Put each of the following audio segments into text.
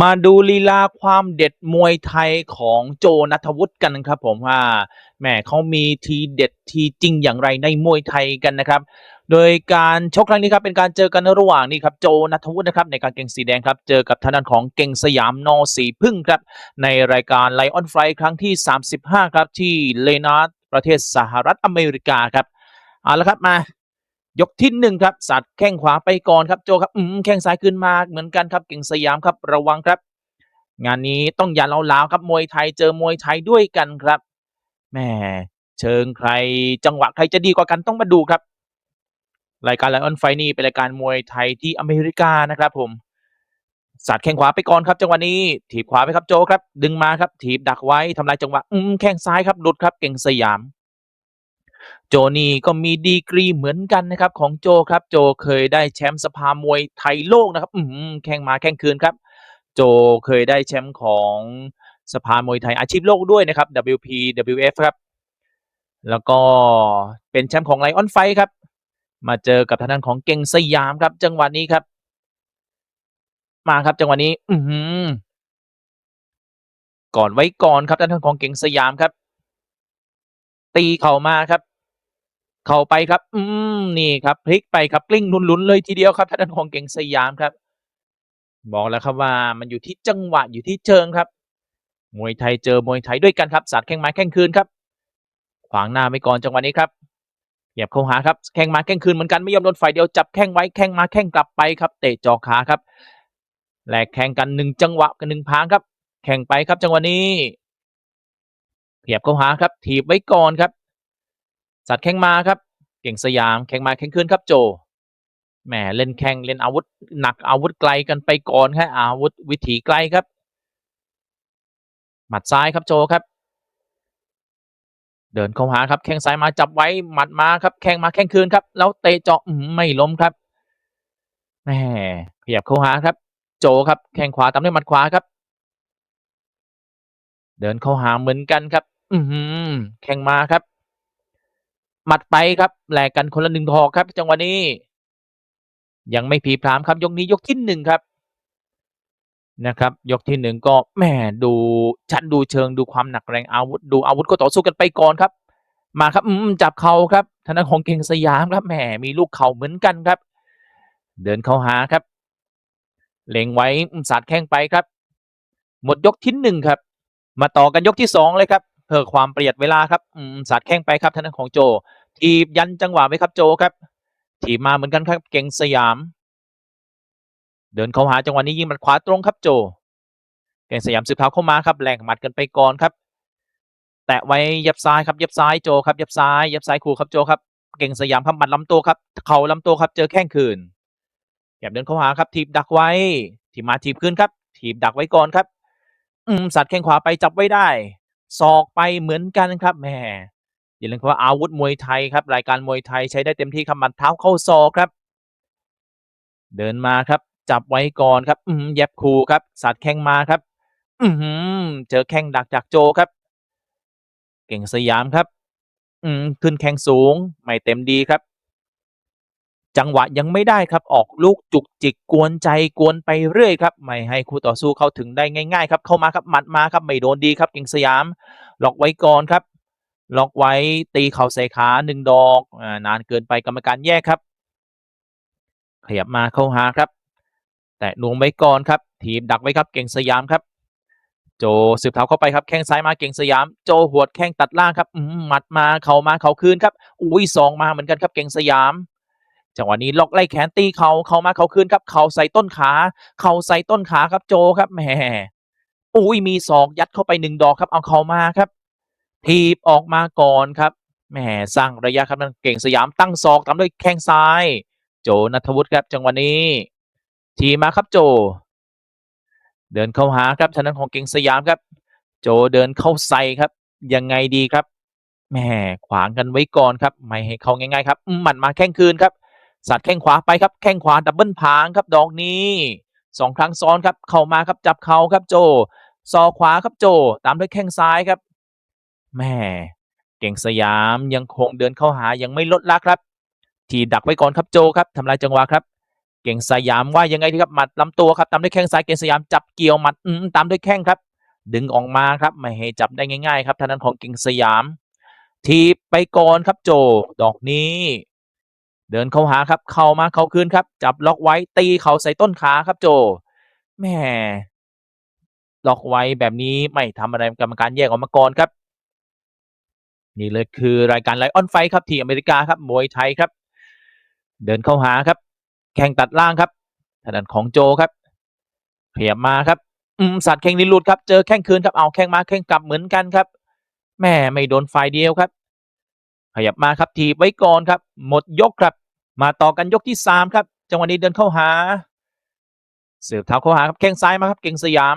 มาดูลีลาความเด็ดมวยไทยของโจนัทวุฒิกันครับผมว่าแหมเขามีทีเด็ดทีจริงอย่างไรในมวยไทยกันนะครับ โดยการชกครั้งนี้ครับเป็นการเจอกันระหว่างนี่ครับโจนัทวุฒินะครับในการเก่งสีแดงครับเจอกับทางด้านของเก่งสยามนอสีพึ่งครับในรายการไลออนไฟครั้งที่ 35 ครับที่เลนาร์ประเทศสหรัฐอเมริกาครับเอาละครับมา ยกที่หนึ่งครับสัดแข้งขวาไปก่อนครับโจครับอืมแข้งซ้ายขึ้นมาเหมือนกันครับเก่งสยามครับระวังครับ งานนี้ต้องอย่าเล้าๆครับมวยไทยเจอมวยไทยด้วยกันครับแหมเชิงใครจังหวะใครจะดีกว่ากันต้องมาดูครับ รายการไลออนไฟนี่เป็นรายการมวยไทยที่อเมริกานะครับผมสัดแข้งขวาไปก่อนครับ จังหวะนี้ถีบขวาไปครับโจครับ ดึงมาครับถีบดักไว้ทำลายจังหวะอืมแข้งซ้ายครับหลุดครับเก่งสยาม โจนี่ก็มีดีกรีเหมือนกันนะครับของโจครับโจเคยได้แชมป์สภามวยไทยโลกนะครับอืมแข่งมาแข่งคืนครับ โจเคยได้แชมป์ของสภามวยไทยอาชีพโลกด้วยนะครับ WPWF ครับ แล้วก็เป็นแชมป์ของไลออนไฟครับ มาเจอกับทางด้านของเก่งสยามครับ จังหวะนี้ครับ มาครับจังหวะนี้ อืก่อนไว้ก่อนครับทางด้านของเก่งสยามครับ ตีเข่ามาครับ เข้าไปครับ อืม นี่ครับ พลิกไปครับ กลิ้งลุ้นๆ เลยทีเดียวครับทางด้านของเก่งสยามครับ บอกแล้วครับว่ามันอยู่ที่จังหวะอยู่ที่เชิงครับ มวยไทยเจอมวยไทยด้วยกันครับสาดแข้งไม้แข้งคืนครับ ขวางหน้าไปก่อนจังหวะนี้ครับเหยียบเข้าหาครับแข้งมาแข้งคืนเหมือนกันไม่ยอมโดนฝ่ายเดียวจับแข้งไว้แข้งมาแข้งกลับไปครับ เตะจอขาครับแลกแข่งกันหนึ่งจังหวะกันหนึ่งพางครับ แข่งไปครับจังหวะนี้เหยียบเข้าหาครับ ถีบไว้ก่อนครับ สัดแข้งมาครับ เก่งสยามแข่งมาแข่งคืนครับโจแหมเล่นแข่งเล่นอาวุธหนักอาวุธไกลกันไปก่อนครับอาวุธวิถีไกลครับ หมัดซ้ายครับโจครับ เดินเข้าหาครับแข้งซ้ายมาจับไว้หมัดมาครับแข้งมาแข้งคืนครับ แล้วเตะเจาะไม่ล้มครับแหมขยับเข้าหาครับ โจครับแข้งขวาตามด้วยหมัดขวาครับ เดินเข้าหาเหมือนกันครับ อืแข้งมาครับ หมัดไปครับแลกกันคนละหนึ่งทอกครับ จังหวะนี้ ยังไม่ผีพรามครับยกนี้ยกที่หนึ่งครับนะครับ ยกที่หนึ่งก็แหมดูชัดดูเชิงดูความหนักแรงอาวุธ ดูอาวุธก็ต่อสู้กันไปก่อนครับ มาครับอืมจับเขาครับทางด้านของเก่งสยามครับแหมมีลูกเข่าเหมือนกันครับ เดินเข้าหาครับ เล็งไว้สาดแข้งไปครับ หมดยกที่หนึ่งครับ มาต่อกันยกที่สองเลยครับ เพื่อความประหยัดเวลาครับสาดแข้งไปครับทางด้านของโจ ทีบยันจังหวะไว้ครับโจครับถีบมาเหมือนกันครับ เก่งสยาม เดินเข้าหาจังหวะนี้ยิงหมัดขวาตรงครับโจ เก่งสยามสืบเท้าเข้ามาครับแหลกหมัดกันไปก่อนครับ แตะไว้ยับซ้ายครับยับซ้ายโจครับยับซ้ายยับซ้ายขู่ครับโจครับ เก่งสยามครับหมัดลำตัวครับ เข่าลำตัวครับเจอแข้งคืนแอบเดินเข้าหาครับถีบดักไว้ถีบมาถีบขึ้นครับถีบดักไว้ก่อนครับ อืมสัตว์แข้งขวาไปจับไว้ได้ ศอกไปเหมือนกันครับแหมอย่าลืมว่าอาวุธมวยไทยครับ รายการมวยไทยใช้ได้เต็มที่ครับหมัดเท้าเข้าศอกครับ เดินมาครับ จับไว้ก่อนครับ อืมแยบคูครับสัตว์แข้งมาครับ อือหือเจอแข้งดักจากโจครับ เก่งสยามครับ อืมขึ้นแข้งสูง ไม่เต็มดีครับ จังหวะยังไม่ได้ครับออกลูกจุกจิกกวนใจกวนไปเรื่อยครับไม่ให้คู่ต่อสู้เข้าถึงได้ง่ายๆครับเข้ามาครับหมัดมาครับไม่โดนดีครับเก่งสยามล็อกไว้ก่อนครับ ล็อกไว้ตีเข่าใส่ขาหนึ่งดอกอนานเกินไปกรรมการแยกครับ ขยับมาเข้าหาครับ แตะนวงไว้ก่อนครับทีบดักไว้ครับเก่งสยามครับโจสืบเท้าเข้าไปครับแข้งซ้ายมาเก่งสยาม โจหวดแข้งตัดล่างครับหมัดมาเข่ามาเข่าคืนครับอุ้ยสองมาเหมือนกันครับเก่งสยาม จังหวะนี้ล็อกไล่แขนตีเขาเขามาเข่าคืนครับเขาใส่ต้นขาเขาใส่ต้นขาครับโจครับแหมอุ้ยมีศอกยัดเข้าไปหนึ่งดอกครับเอาเขามาครับ ทีบออกมาก่อนครับแหมสร้างระยะครับนั่นเก่งสยามตั้งศอกตามด้วยแข้งซ้าย โจนัทวุฒิครับจังหวะนี้ ทีมาครับโจ เดินเข้าหาครับทางด้านของเก่งสยามครับ โจเดินเข้าใส่ครับ ยังไงดีครับแหมขวางกันไว้ก่อนครับ ไม่ให้เขาง่ายๆครับหมัดมาแข้งคืนครับ สัดแข้งขวาไปครับแข้งขวาดับเบิลพางครับดอกนี้สองครั้งซ้อนครับ เข้ามาครับจับเข่าครับโจซอขวาครับโจ ตามด้วยแข้งซ้ายครับแม่เก่งสยามยังคงเดินเข้าหายังไม่ลดละครับ ทีดักไว้ก่อนครับโจครับทำลายจังหวะครับ เก่งสยามว่ายังไงดีครับหมัดลำตัวครับตามด้วยแข้งซ้ายเก่งสยามจับเกี่ยวหมัดตามด้วยแข้งครับ ดึงออกมาครับไม่ให้จับได้ง่าย ๆ ครับทางด้านของเก่งสยาม ทีไปก่อนครับโจ ดอกนี้ เดินเข้าหาครับ เข้ามาเข้าคืนครับ จับล็อกไว้ตีเข่าใส่ต้นขาครับโจแหม่ล็อกไว้แบบนี้ไม่ทำอะไรกรรมการแยกออกมาก่อนครับ นี่เลยคือรายการไลออนไฟครับที่อเมริกาครับมวยไทยครับ เดินเข้าหาครับ แข่งตัดล่างครับทางด้านของโจครับขยับมาครับอืมสัตว์แข่งนิลุดครับเจอแข่งคืนครับเอาแข่งมาแข่งกลับเหมือนกันครับแม่ไม่โดนฝ่ายเดียวครับ ขยับมาครับทีบไว้ก่อนครับ หมดยกครับ มาต่อกันยกที่สามครับ จังหวะนี้เดินเข้าหาเสือเท้าเข้าหาครับแข้งซ้ายมาครับเก่งสยาม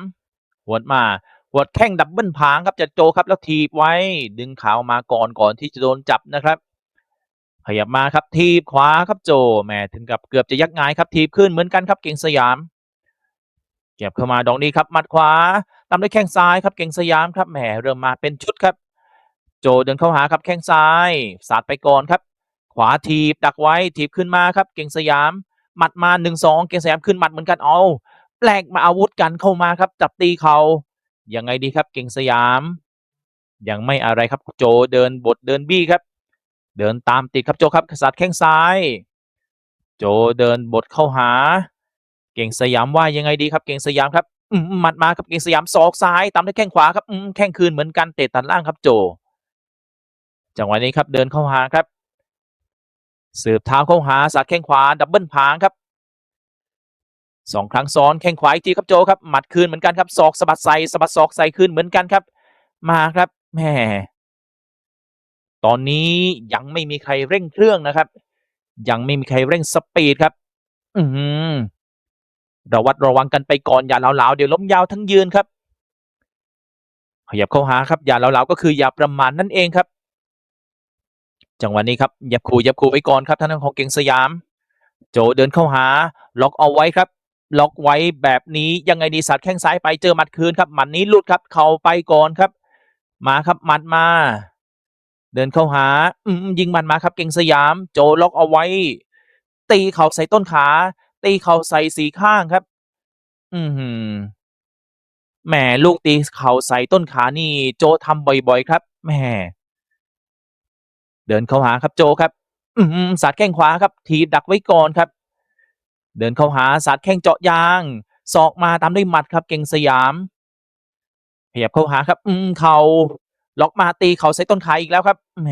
หวดมาหวดแข้งดับเบิลผางครับจะโจครับแล้วทีบไว้ดึงขาวมาก่อนก่อนที่จะโดนจับนะครับขยับมาครับทีบขวาครับโจแหม่ถึงกับเกือบจะยักงายครับทีบขึ้นเหมือนกันครับเก่งสยาม เก็บเข้ามาดอกนี้ครับหมัดขวาตามด้วยแข้งซ้ายครับเก่งสยามครับแหมเริ่มมาเป็นชุดครับ โจเดินเข้าหาครับแข้งซ้ายสาดไปก่อนครับ ขวาทีบดักไว้ทีบขึ้นมาครับ เก่งสยาม หมัดมาหนึ่งสองเก่งสยามขึ้นหมัดเหมือนกันเอาแปลกมาอาวุธกันเข้ามาครับ จับตีเขายังไงดีครับ เก่งสยาม ยังไม่อะไรครับโจเดินบทเดินบี้ครับ เดินตามติดครับโจครับสัดแข้งซ้าย โจเดินบทเข้าหา เก่งสยามว่ายังไงดีครับ เก่งสยามครับอืมหมัดมาครับเก่งสยามศอกซ้ายตามด้วยแข้งขวาครับอืมแข้งคืนเหมือนกันเตะตัดล่างครับโจจังหวะนี้ครับเดินเข้าหาครับ สืบเท้าเข้าหาสัดแข้งขวาดับเบิลผางครับสองครั้งซ้อนแข้งขวาอีกทีครับโจครับหมัดคืนเหมือนกันครับศอกสะบัดใส่สะบัดศอกใส่คืนเหมือนกันครับ มาครับแหมตอนนี้ยังไม่มีใครเร่งเครื่องนะครับ ยังไม่มีใครเร่งสปีดครับ อืมระวัดระวังกันไปก่อนอย่าเหลาๆเดี๋ยวล้มยาวทั้งยืนครับขยับเข้าหาครับอย่าเหลาๆก็คืออย่าประมาทนั่นเองครับ จังหวะนี้ครับยับขู่ยับขู่ไว้ก่อนครับท่านของเก่งสยาม โจเดินเข้าหา ล็อกเอาไว้ครับ ล็อกไว้แบบนี้ยังไงดีสัตว์แข้งซ้ายไปเจอหมัดคืนครับหมัดนี้หลุดครับ เข่าไปก่อนครับ มาครับหมัดมา เดินเข้าหาอืมยิงหมัดมาครับเก่งสยาม โจล็อกเอาไว้ ตีเข่าใส่ต้นขา ตีเข่าใส่สีข้างครับ อือหือแหมลูกตีเข่าใส่ต้นขานี่ โจทำบ่อยๆ ครับแหม เดินเข้าหาครับโจครับ อืมสาดแข้งขวาครับ ทีบดักไว้ก่อนครับ เดินเข้าหาสาดแข้งเจาะยางศอกมาตามด้วยหมัดครับเก่งสยามขยับเข้าหาครับ อืมเขาล็อกมาตีเขาใส่ต้นขาอีกแล้วครับแหม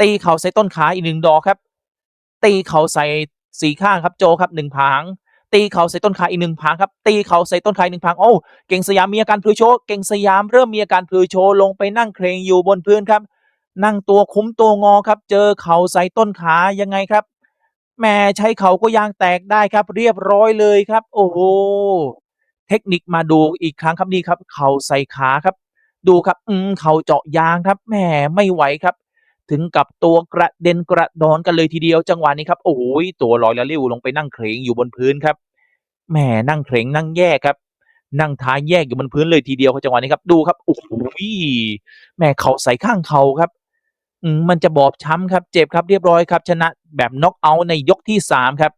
ตีเขาใส่ต้นขาอีกหนึ่งดอกครับ ตีเขาใส่สีข้างครับโจครับหนึ่งผางตีเขาใส่ต้นขาอีกหนึ่งผางครับตีเขาใส่ต้นขาอีกหนึ่งผางโอ้เก่งสยามมีอาการพลือโชเก่งสยามเริ่มมีอาการพลือโชลงไปนั่งเครงอยู่บนพื้นครับ นั่งตัวคุ้มตัวงอครับ เจอเข่าใส่ต้นขายังไงครับแม่ใช้เข่าก็ยางแตกได้ครับ เรียบร้อยเลยครับ โอ้โหเทคนิคมาดูอีกครั้งครับนี่ครับ เข่าใส่ขาครับ ดูครับ อืมเข่าเจาะยางครับแหมไม่ไหวครับ ถึงกับตัวกระเด็นกระดอนกันเลยทีเดียวจังหวะนี้ครับโอ้โหตัวลอยละลิ้วลงไปนั่งเครงอยู่บนพื้นครับแหมนั่งเครงนั่งแยกครับนั่งท้ายแยกอยู่บนพื้นเลยทีเดียวครับจังหวะนี้ครับ ดูครับโอ้โหแหมเข่าใส่ข้างเข่าครับ อืมมันจะบอบช้ำครับ เจ็บครับเรียบร้อยครับ ชนะแบบน็อกเอาท์ในยกที่สามครับ